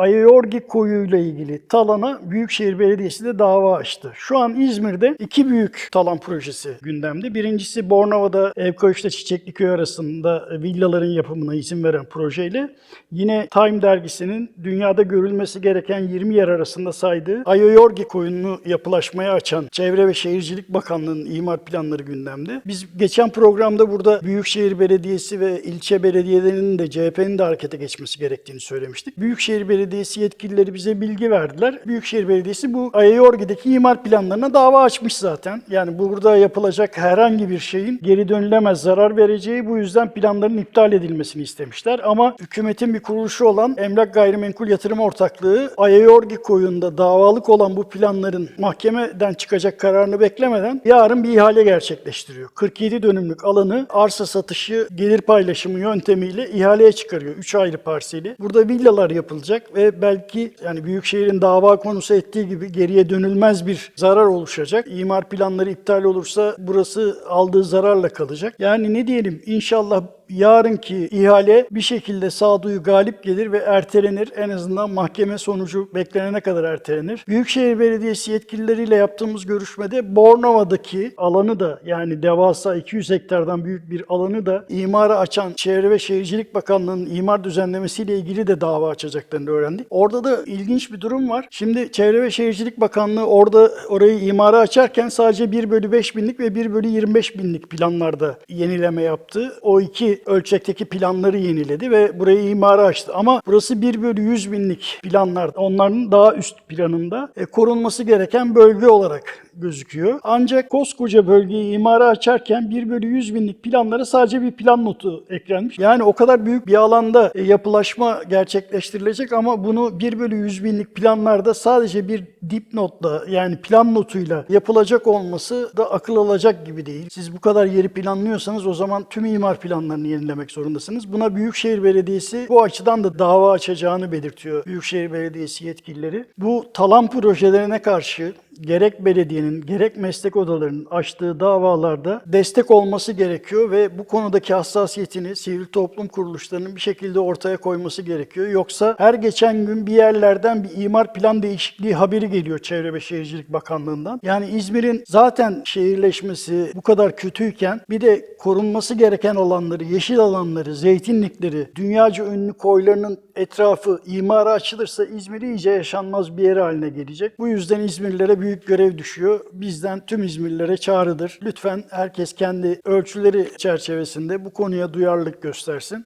Ayayorgi koyuyla ilgili talana Büyükşehir Belediyesi de dava açtı. Şu an İzmir'de iki büyük talan projesi gündemde. Birincisi Bornova'da Evkoğuş'ta Çiçekliköy arasında villaların yapımına izin veren projeyle yine Time dergisinin dünyada görülmesi gereken 20 yer arasında saydığı Ayayorgi koyununu yapılaşmaya açan Çevre ve Şehircilik Bakanlığı'nın imar planları gündemde. Biz geçen programda burada Büyükşehir Belediyesi ve ilçe belediyelerinin de CHP'nin de harekete geçmesi gerektiğini söylemiştik. Büyükşehir Belediyesi yetkilileri bize bilgi verdiler. Büyükşehir Belediyesi bu Ayayorgi'deki imar planlarına dava açmış zaten. Yani burada yapılacak herhangi bir şeyin geri dönülemez zarar vereceği bu yüzden planların iptal edilmesini istemişler. Ama hükümetin bir kuruluşu olan Emlak Gayrimenkul Yatırım Ortaklığı Ayayorgi koyunda davalık olan bu planların mahkemeden çıkacak kararını beklemeden yarın bir ihale gerçekleştiriyor. 47 dönümlük alanı arsa satışı gelir paylaşımı yöntemiyle ihaleye çıkarıyor. 3 ayrı parseli. Burada villalar yapılacak ve belki yani Büyükşehir'in dava konusu ettiği gibi geriye dönülmez bir zarar oluşacak. İmar planları iptal olursa burası aldığı zararla kalacak. Yani ne diyelim inşallah yarınki ihale bir şekilde sağduyu galip gelir ve ertelenir. En azından mahkeme sonucu beklenene kadar ertelenir. Büyükşehir Belediyesi yetkilileriyle yaptığımız görüşmede Bornova'daki alanı da yani devasa 200 hektardan büyük bir alanı da imara açan Çevre ve Şehircilik Bakanlığı'nın imar düzenlemesiyle ilgili de dava açacaklarını öğrendik. Orada da ilginç bir durum var. Şimdi Çevre ve Şehircilik Bakanlığı orada orayı imara açarken sadece 1 bölü 5 binlik ve 1 bölü 25 binlik planlarda yenileme yaptı. O iki ölçekteki planları yeniledi ve burayı imara açtı. Ama burası 1 bölü 100 binlik planlar. Onların daha üst planında e, korunması gereken bölge olarak gözüküyor. Ancak koskoca bölgeyi imara açarken 1 bölü 100 binlik planlara sadece bir plan notu eklenmiş. Yani o kadar büyük bir alanda e, yapılaşma gerçekleştirilecek ama bunu 1 bölü 100 binlik planlarda sadece bir dipnotla yani plan notuyla yapılacak olması da akıl alacak gibi değil. Siz bu kadar yeri planlıyorsanız o zaman tüm imar planlarını yenilemek zorundasınız. Buna Büyükşehir Belediyesi bu açıdan da dava açacağını belirtiyor Büyükşehir Belediyesi yetkilileri. Bu talan projelerine karşı gerek belediyenin gerek meslek odalarının açtığı davalarda destek olması gerekiyor ve bu konudaki hassasiyetini sivil toplum kuruluşlarının bir şekilde ortaya koyması gerekiyor. Yoksa her geçen gün bir yerlerden bir imar plan değişikliği haberi geliyor Çevre ve Şehircilik Bakanlığı'ndan. Yani İzmir'in zaten şehirleşmesi bu kadar kötüyken bir de korunması gereken alanları, yeşil alanları, zeytinlikleri, dünyaca ünlü koylarının etrafı imara açılırsa İzmir iyice yaşanmaz bir yer haline gelecek. Bu yüzden İzmirlilere büyük görev düşüyor. Bizden tüm İzmirlilere çağrıdır. Lütfen herkes kendi ölçüleri çerçevesinde bu konuya duyarlılık göstersin.